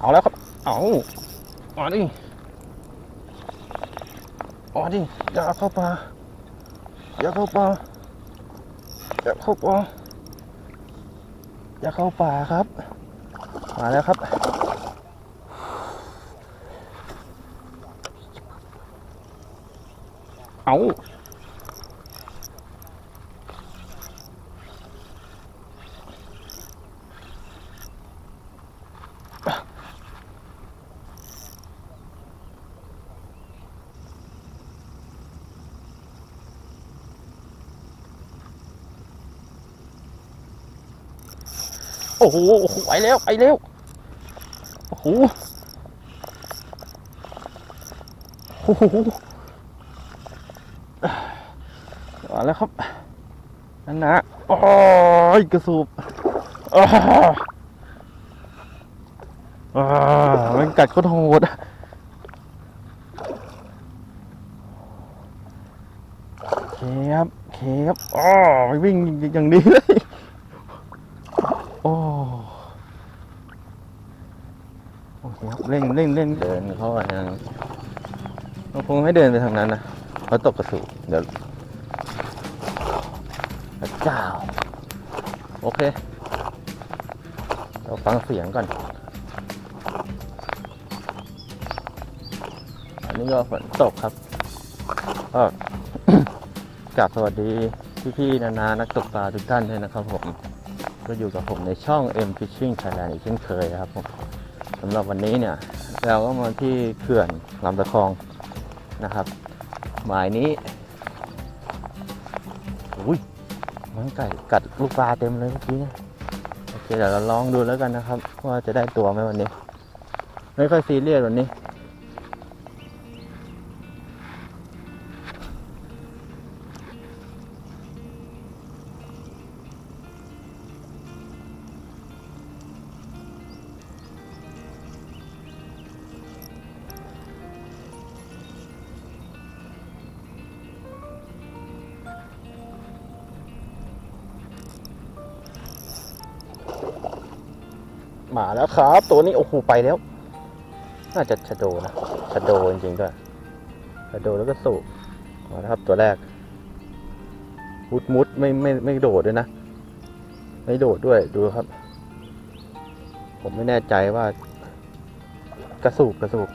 เอาแล้วครับ เอามาดิมาดิอย่าเข้าป่าอย่าเข้าป่าอย่าเข้าป่าอย่าเข้าป่าครับ มาแล้วครับ เอา โอ้โหไปแล้วไปแล้วโอ้โหโอ้โหมาแล้วครับนั่นนะโอ้ยกระสูบอ้ามันกัดก็โหดโอเคครับโอเคครับอ๋อไปวิ่งอย่างนี้เลย โอ้โอเคครับ เร่งเร่งเดินเข้าไปเราคงไม่เดินไปทางนั้นนะเพราะตกกระสูบเดี๋ยวพระเจ้า โอเค เราฟังเสียงก่อน อันนี้ก็ฝนตกครับก็กราบสวัสดีพี่ๆนานานักตกปลาทุกท่านด้วยนะครับผม ก็อยู่กับผมในช่อง M Fishing Thailand อีกเช่นเคยนะครับผมสำหรับวันนี้เนี่ย เราก็มาที่เขื่อนลำตะคองนะครับ หมายนี้อุ้ยมันไก่กัดลูกปลาเต็มเลยเมื่อกี้เนี่ยโอเคเดี๋ยวเราลองดูแล้วกันนะครับ ว่าจะได้ตัวไหมวันนี้ ไม่ค่อยซีเรียสวันนี้ มาแล้วครับ ตัวนี้โอ้โหไปแล้ว น่าจะชะโดนะชะโดจริงๆด้วยชะโดแล้วก็สูบมาแล้วครับตัวแรก มุดมุดไม่ไม่ไม่โดดด้วยนะ ไม่โดดด้วยดูครับ ผมไม่แน่ใจว่ากระสูบกระสูบ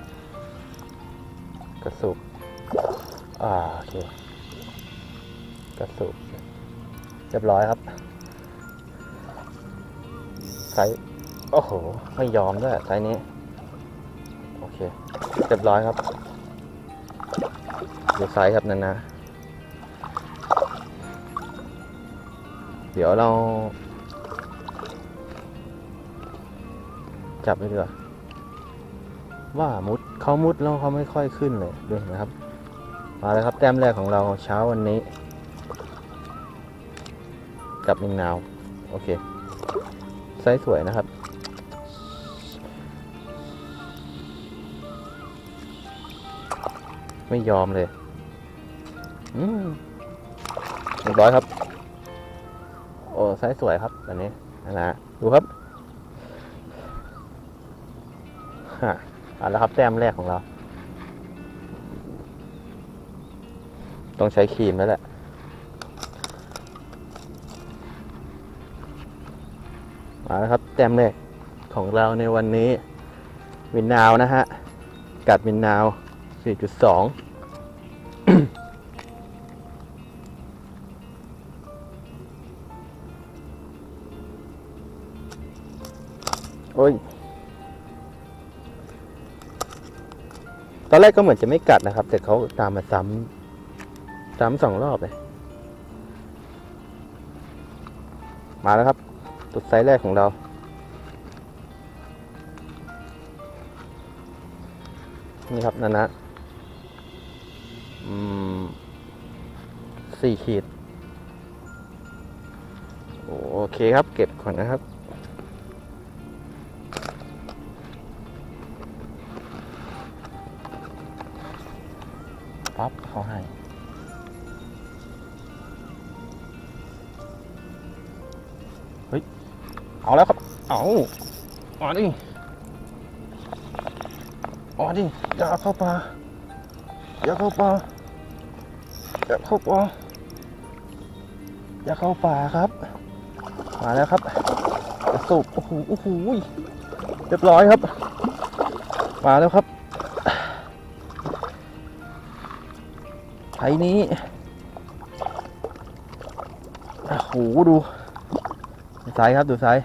กระสูบอ่าโอเคกระสูบเรียบร้อยครับ ไซส์โอ้โห ไม่ยอมด้วยไซส์นี้ โอเคเรียบร้อยครับ ดูไซส์ครับนั่นนะ เดี๋ยวเรา จับไปดีกว่าว่ามุดเขามุดแล้วเขาไม่ค่อยขึ้นเลยดูเห็นไหมครับ มาแล้วครับแต้มแรกของเราเช้าวันนี้ กับมิงนาว โอเค ไซส์สวยนะครับ ไม่ยอมเลยอืมเรียบร้อยครับ โอ้ไซส์สวยครับอันนี้นะนะดูครับฮะเอาแล้วครับแต้มแรกของเรา ต้องใช้ครีมแล้วแหละาครับแต้มแรกของเราในวันนี้วินนาวนะฮะกัดวินนาว 4.2โอ้ย ตอนแรกก็เหมือนจะไม่กัดนะครับ แต่เขาตามมาซ้ำซ้ำสองรอบเลย มาแล้วครับ ตัวไซส์แรกของเรานี่ครับนันนะสี่ขีด โอเคครับ เก็บก่อนนะครับ ปั๊บเขาให้ เอาแล้วครับ เอามาดิมาดิอย่าเข้าป่าอย่าเข้าป่าอย่าเข้าป่าอย่าเข้าป่าครับ มาแล้วครับกระสุบโอ้โหโอ้โหเรียบร้อยครับ มาแล้วครับไทยนี้โอ้โหดูดูไซส์ครับดูไซส์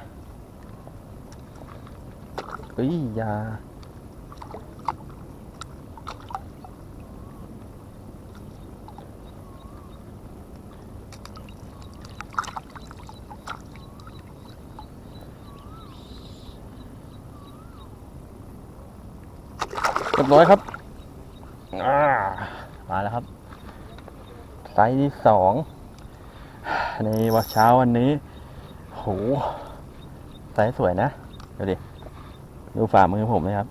เฮ้ยยาเรียบร้อยครับามาแล้วครับ ไซส์ที่สองในวันเช้าวันนี้โหไซส์สวยนะ ดูดิ ดูฝ่ามือผมเลยครับ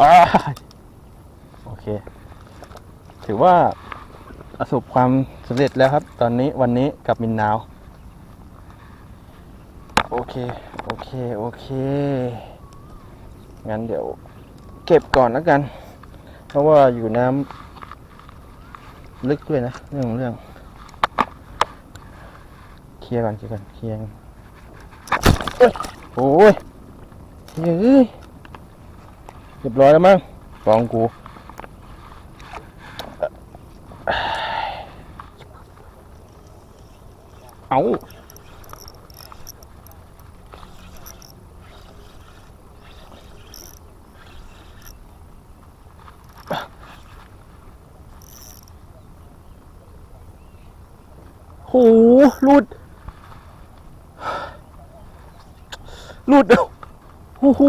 อโอเค ถือว่าประสบความสำเร็จแล้วครับ ตอนนี้วันนี้กับมินนาว โอเค โอเค โอเค งั้นเดี๋ยวเก็บก่อนแล้วกัน เพราะว่าอยู่น้ำลึกด้วยนะ เรื่องของเรื่อง เคลียร์ก่อนเคลียร์ก่อนเคลียร์โอ้ย เฮ้ยเรียบร้อยแล้วมั้งฟองกูเอาโหหลุดหลุดแล้ว โอ้โห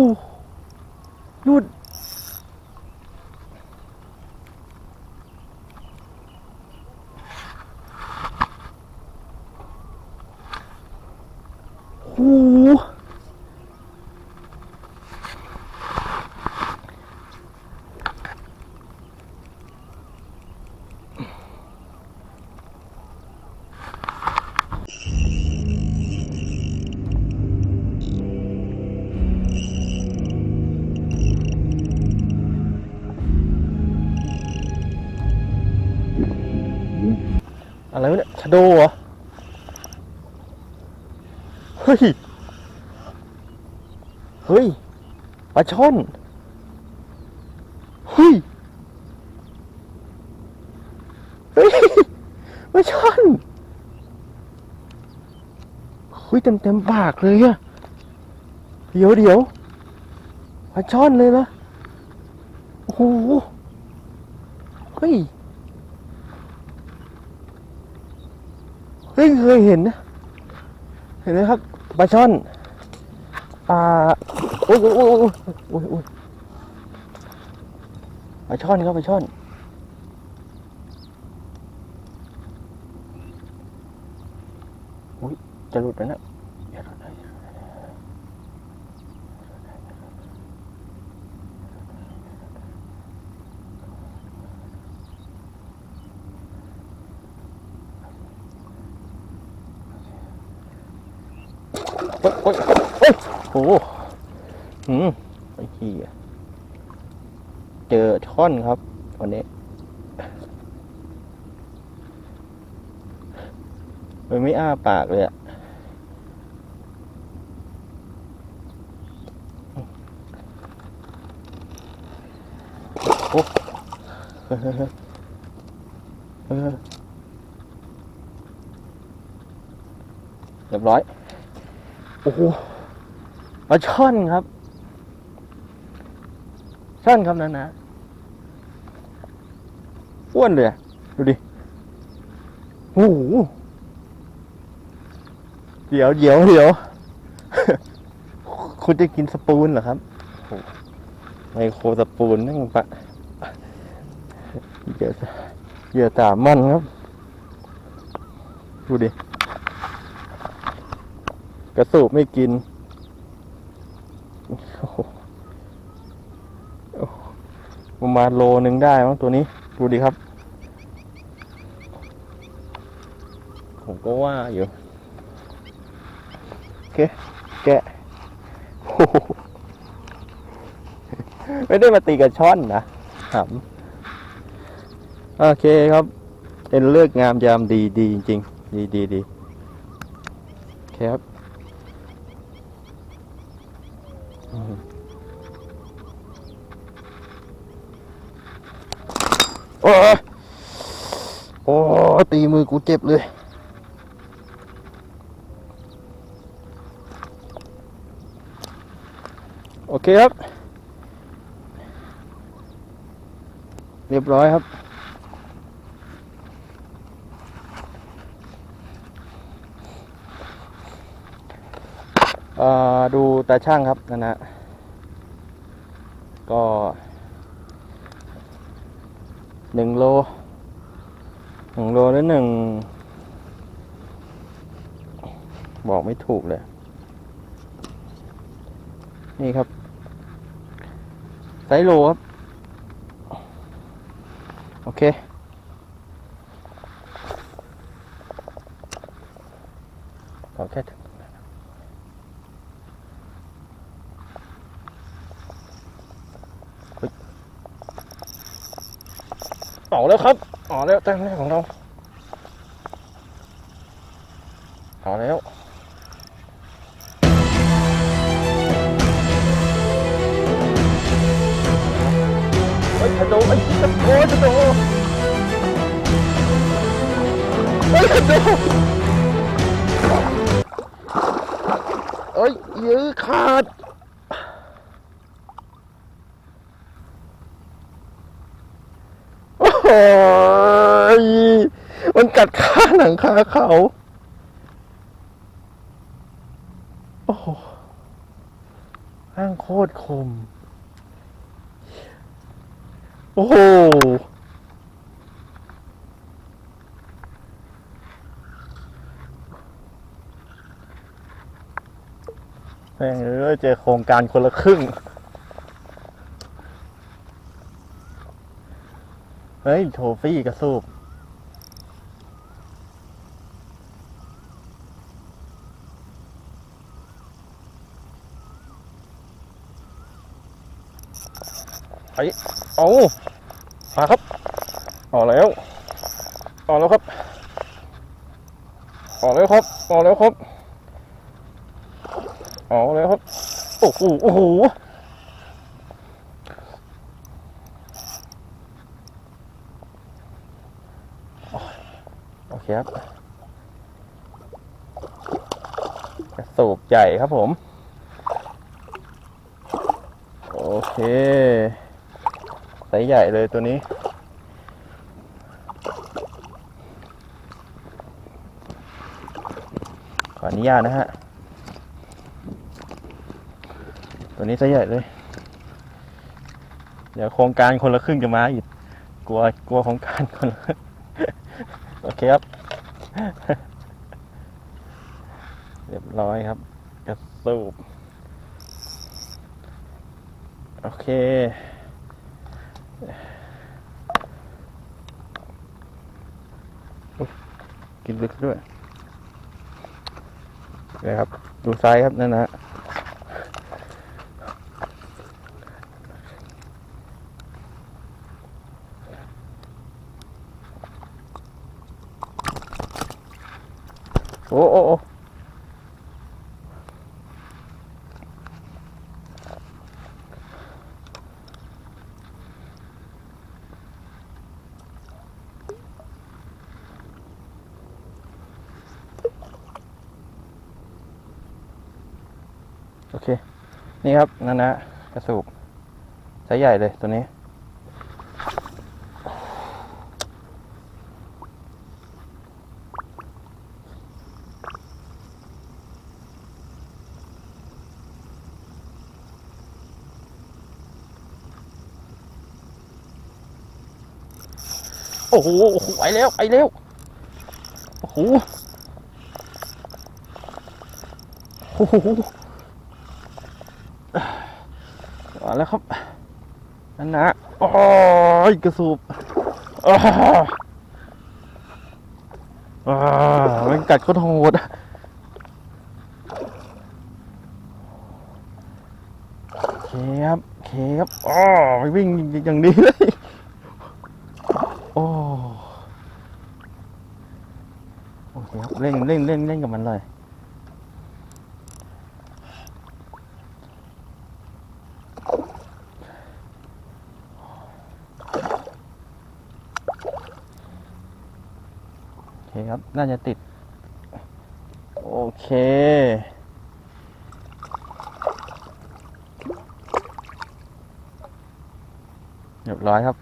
นู่น ลาช่อนเฮ้ยเฮ้ยปลาช่อนเฮ้ยเต็มเต็มปากเลยอะเดี๋ยวเดี๋ยวปลาช่อนเลยนะโอ้โหเฮ้ยเฮ้ยเคยเห็นนะเห็นไหมครับปลาช่อนปลา อ้ยโอ้ยโอ้ยโอ้ยโอ้ยโอ้ยปช่อนครับไปช่อนอุ้ยจะหลุดแล้วนะอย่าหลุดนะอย่าหลุดนะโอ้ยโอ้ยโอ้ยโอ้ โหหืมไอ้ขี้เจอช่อนครับวันนี้มันไม่อ้าปากเลยอะโอ้เออเออเรียบร้อย โอ้โหปลาช่อนครับ ช่อนครับนะนะอ้วนเลยอะดูดิโอ้โหเดี๋ยวเดี๋ยวเดี๋ยว คุณจะกินสปูนเหรอครับไมโครสปูนนั่งปะเหยื่อเหยื่อสามันครับ ดูดิ กระสูบไม่กินโอ้ ประมาณโลนึงได้มั้งตัวนี้ ดูดิครับ ผมก็ว่าอยู่แกะโอ้โหไม่ได้มาตีกับช่อนนะหำโอเคครับ เป็นเลือกงามยามดีดีจริง ๆ ดีดีดีโอเคครับ โอ้ยโอ้ตีมือกูเจ็บเลย โอเคครับ เรียบร้อยครับดูตาช่างครับนั่นนะก็ หนึ่งโลหนึ่งโลแล้วหนึ่ง บอกไม่ถูกเลย นี่ครับ ไซโลครับ โอเค ขอแค่ถึงเฮ้ยออก แล้วครับออกแล้วแต้มแรกของเราออกแล้ว หนังขาเขา โอ้โหอ้างโคตรคม โอ้โหแม่งเอ้ยเจอโครงการคนละครึ่ง เฮ้ย โทฟี่กระสูบ ไปเอามาครับออกแล้วออกแล้วครับออกแล้วครับออกแล้วครับออกแล้วครับโอ้โหโอ้โหโอเคครับสูบใหญ่ครับผม โอเค ไซส์ใหญ่เลยตัวนี้ ขออนุญาตนะฮะ ตัวนี้ไซส์ใหญ่เลย เดี๋ยวโครงการคนละครึ่งจะมาอีก กลัวกลัวโครงการคนละโอเคครับ เรียบร้อยครับ กระสูบโอเค กินลึกด้วยนะครับ ดูซ้ายครับนั่นนะโอ้โอ้ โอเค นี่ครับนั่นนะกระสูบไซส์ใหญ่เลยตัวนี้ โอ้โหโอ้โหไปแล้วไปแล้ว โอ้โหโอ้โห มาแล้วครับนั่นนะโอ้ยกระสุบอ้ามันกัดก็โหดเคครับเคครับอ๋อไปวิ่งอย่างดีเลยโอ้โอเคครับเร่นเล่นเล่นเล่นกับมันเลย น่าจะติด โอเค เรียบร้อยครับ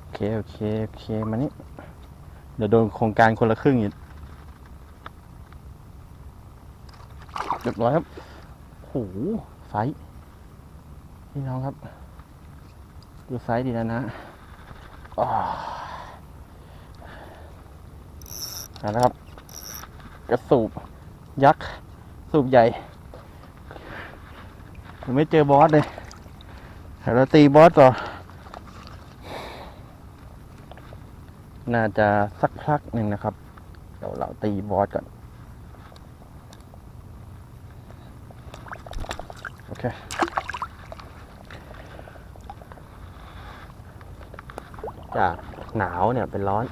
โอเค โอเค โอเค มานี่ เดี๋ยวโดนโครงการคนละครึ่งอีกเรียบร้อยครับโหไซส์ พี่น้องครับ ดูไซส์ดีแล้วนะอ๋อเอาละครับ กระสูบ ยักษ์ สูบใหญ่ผมไม่เจอบอสเลยเดี๋ยวเราตีบอสต่อ น่าจะสักพักหนึ่งนะครับ เดี๋ยวเราตีบอสก่อน โอเค จากหนาวเนี่ยเป็นร้อน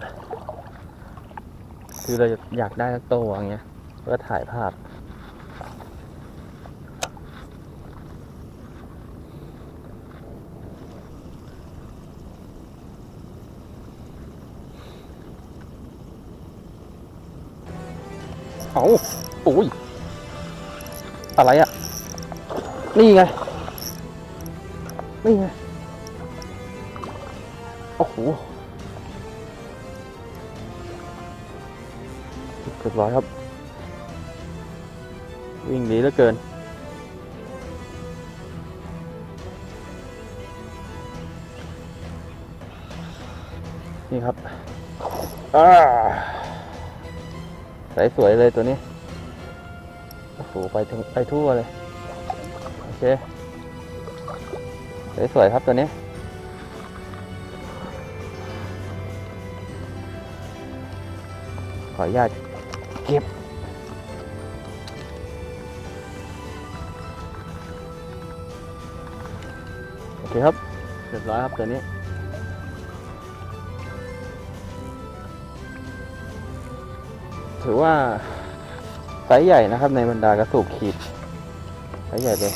คือเราอยากได้สักตัวอย่างเงี้ยเพื่อถ่ายภาพ เอาโอ้ย อะไรอะนี่ไง นี่ไง โอ้โหเรียบร้อยครับ วิ่งดีเหลือเกินนี่ครับอาสวยเลยตัวนี้ โอ้โห ไปถึงไปทั่วเลย โอเคใสสวยครับตัวนี้ ขออนุญาตเก็บ โอเคครับ เรียบร้อยครับตัวนี้ถือว่าไซส์ใหญ่นะครับในบรรดากระสูบขีดไซส์ใหญ่เลย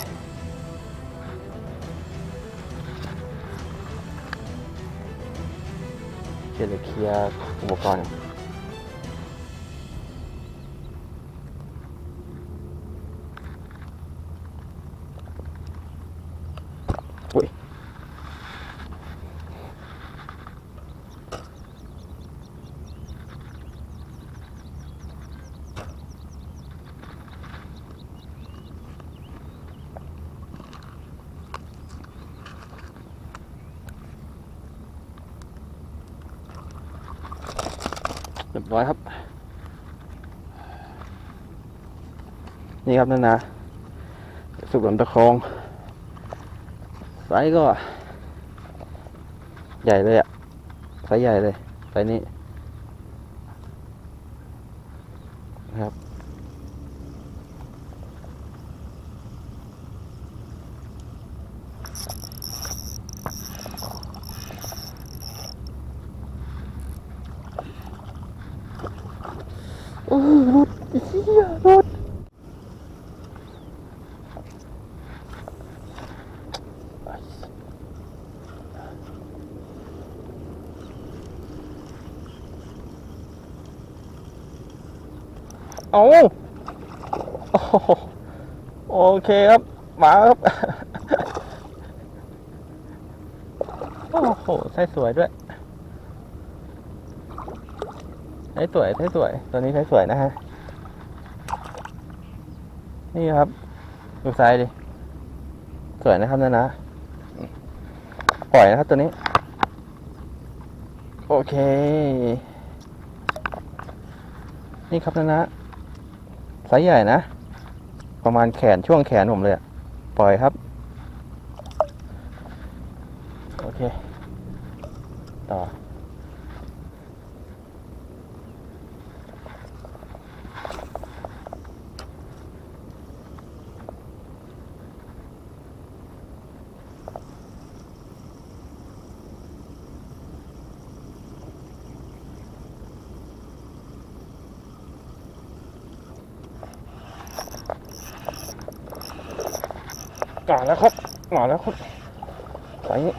เดี๋ยวเคลียร์อุปกรณ์ อุ้ย เรียบร้อยครับ นี่ครับนั่นนะสุกหลำตะคองไซส์ก็ ใหญ่เลยอะไซส์ใหญ่เลยไซส์นี้นะครับ เออรถเฮียรถเอา โอเคครับมาครับ โอ้โหใส่สวยด้วยใส่สวยใส่สวย ตัวนี้ใส่สวยนะฮะ นี่ครับ ดูซ้ายดิ สวยนะครับนั่นะ ปล่อยนะครับตัวนี้ โอเค นี่ครับนั่นนะไซส์ใหญ่นะ ประมาณแขนช่วงแขนผมเลยปล่อยครับ โอเค ต่อ มาแล้วครับมาแล้วครับไซส์นี้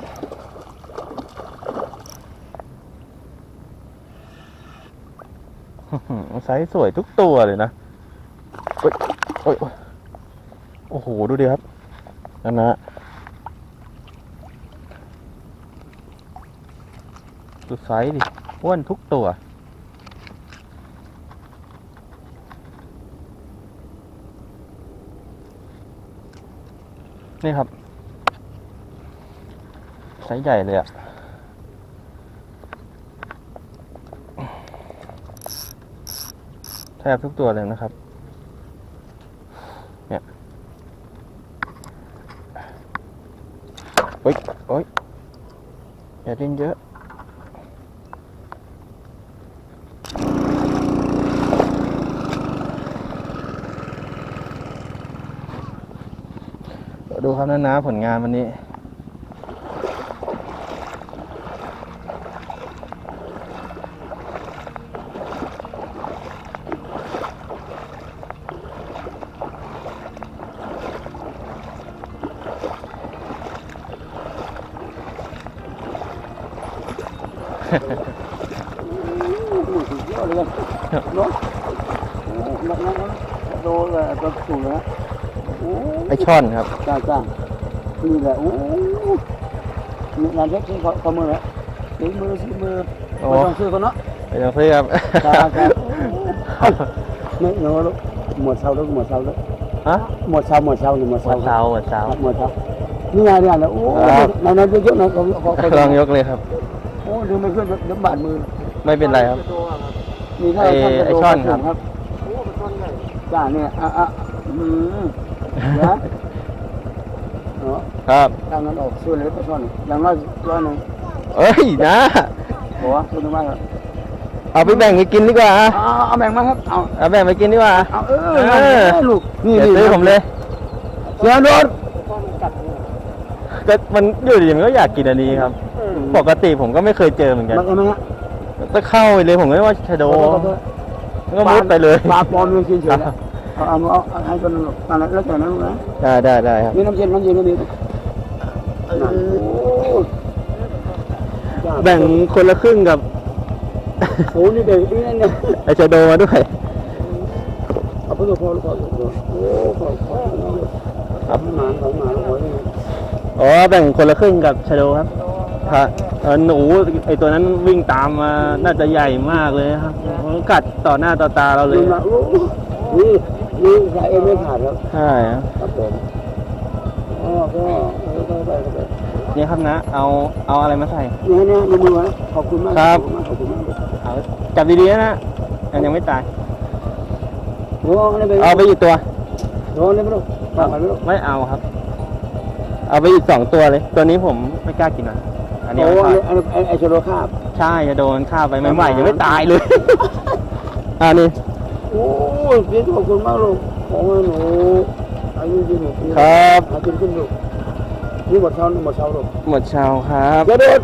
อื้อหือไซ สวยทุกตัวเลยนะโอ้ยโอ้ยโอ้ยโอ้โห ดูดิครับนั่นนะดูไซส์ดิอ้วนทุกตัว นี่ครับไซส์ใหญ่เลยอะ แทบทุกตัวเลยนะครับ เนี่ยโอ๊ยโอ๊ยอย่าดิ้นเยอะดูครับนะนะผลงานวันนี้ ยอะเลยเนาะโอ้นักนักโดนเลยตัวสูงนะโอ้ไอช่อนครับจ้าจ้านี่แหละโอ้นี่งานเล็กที่เขาเขามือแล้วสีมือสีมือโอ้ไม่ต้องซื้อเขาเนาะไปยังซื้อครับจ้าจ้าไม่เนาะลูกหมดเช้าลูกหมดเช้าลูกฮะหมดเช้าหมดเช้าหรือหมดหัวเช้าเสาหัวเสาหมดเช้านี่ไงเนี่ยโอ้ครับในนั้นเยอะๆนะเขาเขาเขาลองยกเลยครับโอ้ ดึงไม่ขึ้นเดี๋ยวบาดมือไม่เป็นไรครับ มีเท่าไอ้ท่านกระไอ้โดดช่อนกระครับโอ้เป็นช่อนใหญ่จ้าเนี่ยอะอะอืมนะเนาะครับ ทางนั้นออกช่วยเลยปลาช่อนอย่างน้อยร้อยหนึ่งเอ้ยนะบอกว่าคุณมากครับเอาไปแบ่งไปกินดีกว่าเอาเอาแบ่งมาครับเอาเอาแบ่งไปกินดีกว่าเอาเออเออเอาลูกนี่เดี๋ยวซื้อผมเลยเสือโดนก็มันอยู่ดีมันก็อยากกินอันนี้ครับ ปกติผมก็ไม่เคยเจอเหมือนกันมันอะไรฮะจะเข้าไปเลยผมก็ว่าชะโดมันก็มุดไปเลยปลาปลอมยังกินเฉยๆนะเอาเอาเอาเอาให้คนนั้นลูกตอนนั้นแล้วแต่นั้นลูกนะได้ได้ได้ครับมีน้ำเย็นน้ำเย็นก็มีนั่นโอ้จ้าแบ่งคนละครึ่งกับโอ้นี่เด็กนี่เนี่ยไอชะโดมาด้วยเอาไปตัวพอแล้วพอโอ้ขอบคุณครับหมาของหมาของหอยอ๋อแบ่งคนละครึ่งกับชะโดครับ ครับเออหนูไอตัวนั้นวิ่งตามมาน่าจะใหญ่มากเลยครับมันกัดต่อหน้าต่อตาเราเลยมาโอ้นี่นี่สายเอ็มไม่ขาดครับใช่ครับครับผมอ๋อก็ไปไปไปนี่ครับนะเอาเอาอะไรมาใส่เนี่ยเนี่ยในมือนะขอบคุณมากครับ ขอบคุณมากเอาจับดีๆนะมันยังไม่ตาย โอ้นี่ไปเอาไปอีกตัว โอ้นี่ไปลูกฝากไปลูกไม่เอาครับ เอาไปอีกสองตัวเลย ตัวนี้ผมไม่กล้ากินนะ อันนี้โอ้ไม่ไอ้ไอ้ไอ้ชโลคาบ ใช่จะโดนฆ่าไปไม่ไหวยังไม่ตายเลย อ่านี่ โอ้พี่ขอบคุณมากลูกขอให้หนูอายุยืนหนึ่งปีครับหากินขึ้นลูกนี่หมดเช้าหมดเช้าลูกหมดเชาวครับ กระโดด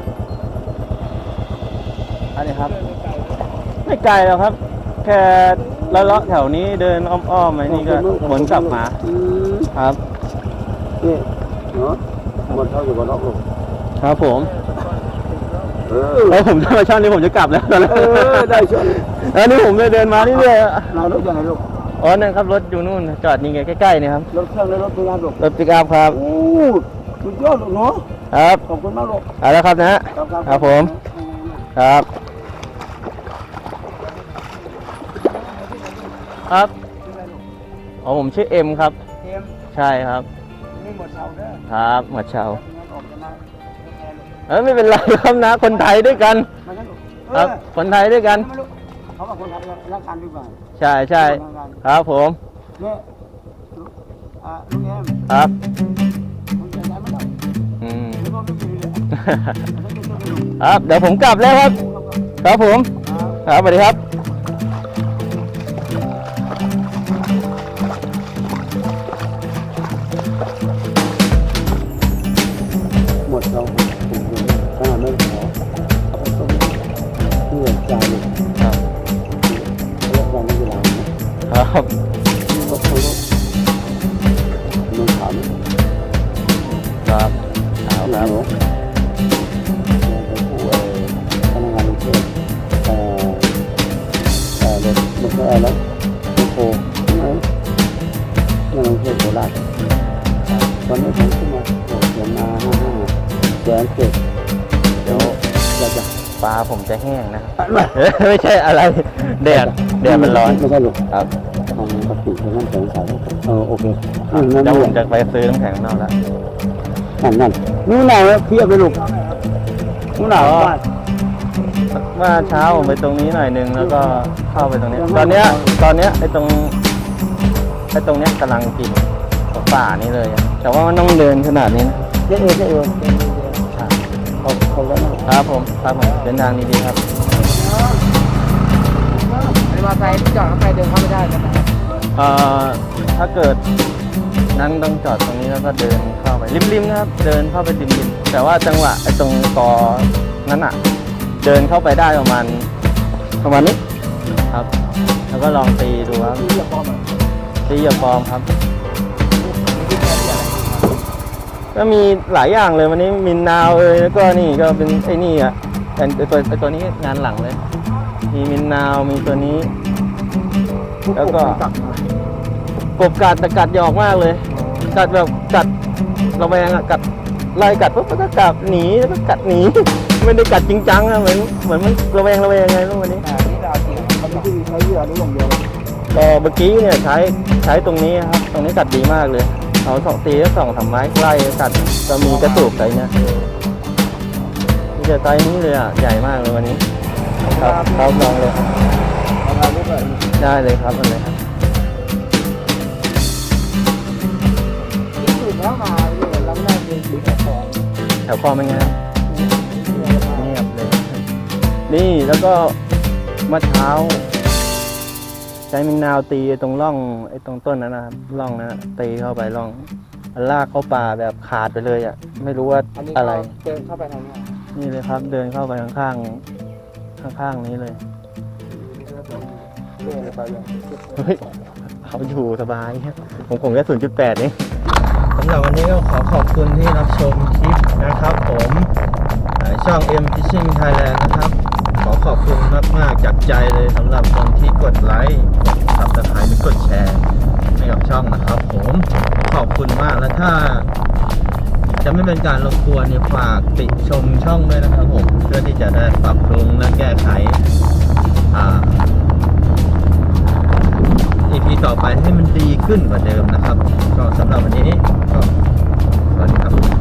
อันนี้ครับ ไม่ไกลแล้วครับ แค่เลาะๆแถวนี้เดินอ้อมๆไปนี่ก็วนกลับมาอืมครับ นี่เนาะหมดเช้าอยู่บนนอกลูกครับผม เออแล้วผมถ้ามาช่องนี้ผมจะกลับแล้วตอนนั้นเออได้ช่วยแล้วนี่ผมเลยเดินมาเรื่อยๆนายรถยังไงลูกอ๋อนั่นครับรถอยู่นู่นจอดนี่ไงใกล้ๆนี่ครับรถเครื่องและรถพยาบาลลูกรถปิกอัพครับโอ้สุดยอดลูกเนาะครับขอบคุณมากลูกเอาแล้วครับนะครับครับครับผมครับ ครับอ๋อผมชื่อเอ็มครับเตรียมใช่ครับนี่หมดเช้าเด้อครับหมดเชาเงินออกจะมาแทนลูก เออไม่เป็นไรครับนะ คนไทยด้วยกันมาใช่ลูกครับ คนไทยด้วยกันมาลูกเขาบอกคนไทยรักกันดีกว่าใช่ใช่ครับผม เนี่ยลูกอ่าลุงแอมครับคนใจร้ายไม่ต้องอืมเดี๋ยวก็ไม่มีเลยเขาจะช่วยลูกครับเดี๋ยวผมกลับแล้วครับ ครับผม ครับสวัสดีครับ ไม่ใช่อะไรแดดแดดมันร้อนไม่ใช่ลูกครับทางปกติเป็นน้ำแข็งใสเออโอเคอะนั่นเดี๋ยวผมนั่นจะไปซื้อน้ำแข็งข้างนอกแล้วนั่นนั่นนู่นหนาวเพียบไปลูกนู่นหนาวอ๋อบ้านว่าเช้าผมไปตรงนี้หน่อยนึงแล้วก็เข้าไปตรงนี้ ตอนเนี้ยตอนเนี้ยไอ้ตรงไอ้ตรงเนี้ยกำลังกินของป่านี่เลยอะแต่ว่ามันต้องเดินขนาดนี้นะเจ๊เอเจ๊เอเจ๊เอใช่เขาเขาแล้วนะครับผมครับผมเดินทางดีๆครับไอ้ มอเตอร์ไซค์ที่จอดเข้าไปเดินเข้าไม่ได้ใช่ไหมเอ่อถ้าเกิดนั้นต้องจอดตรงนี้แล้วก็เดินเข้าไปริมๆนะครับ เดินเข้าไปริมๆแต่ว่าจังหวะไอ้ตรงกอนั้นอะ เดินเข้าไปได้ประมาณประมาณนี้ครับ แล้วก็ลองตีดูครับที่เรียกพ่อมาตีเหยื่อปลอมครับ ก็มีหลายอย่างเลยวันนี้มีนาวเอยแล้วก็นี่ก็เป็นไอ้นี่อะเป็นไอ้ตัวไอ้ตัวนี้งานหลังเลย มีมินนาวมีตัวนี้ แล้วก็ กบกัดแต่กัดหยอกมากเลย กัดแบบกัดระแวงอะกัดไล่กัดปุ๊บแล้วก็กัดหนีแล้วก็กัดหนี ไม่ได้กัดจริงจังอะเหมือนเหมือนมันระแวงระแวงไงลูกวันนี้ นี่เราจริงเขาไม่ได้ใช้เหยื่อรู้อย่างเดียวก็เมื่อกี้เนี่ยใช้ใช้ตรงนี้ครับ ตรงนี้กัดดีมากเลยเอาสองตีแล้วสองสามไม้ไล่กัดก็มีกระตุกไรเนี่ยนี่จะไซส์นี้เลยอะ ใหญ่มากเลยวันนี้ ครับครับลองเลยครับเรารู้เลยได้เลยครับเอาเลยครับที่ถูกแล้วมาเนี่ยเราไม่ได้เรียนรู้แต่ของแถวคลองเป็นไงครับเงียบเลย นี่แล้วก็เมื่อเช้าใช้มินนาวตีไอ้ตรงร่องไอ้ตรงต้นนั้นนะครับร่องนั้นนะตีเข้าไปร่องมันลากเข้าป่าแบบขาดไปเลยอะ ไม่รู้ว่าอันนี้อะไรเดินเข้าไปทางนี้นี่เลยครับ เดินเข้าไปข้างๆ ข้างๆนี้เลยเดินไปเลยเฮ้ยเขาอยู่สบาย ผมผมแค่ศูนย์จุดแปดเองสำหรับวันนี้ก็ขอขอบคุณที่รับชมคลิปนะครับผมเอ่อช่อง M Fishing Thailand นะครับ ขอขอบคุณมาก ๆ จากใจเลยสำหรับคนที่กดไลค์กดซับสไครต์หรือกดแชร์ให้กับช่องนะครับผมขอบคุณมากและถ้า จะไม่เป็นการรบกวนเนี่ยฝากติชมช่องด้วยนะครับผมเพื่อที่จะได้ปรับปรุงและแก้ไขอ่า EP ต่อไปให้มันดีขึ้นกว่าเดิมนะครับ ก็สำหรับวันนี้ก็สวัสดีครับ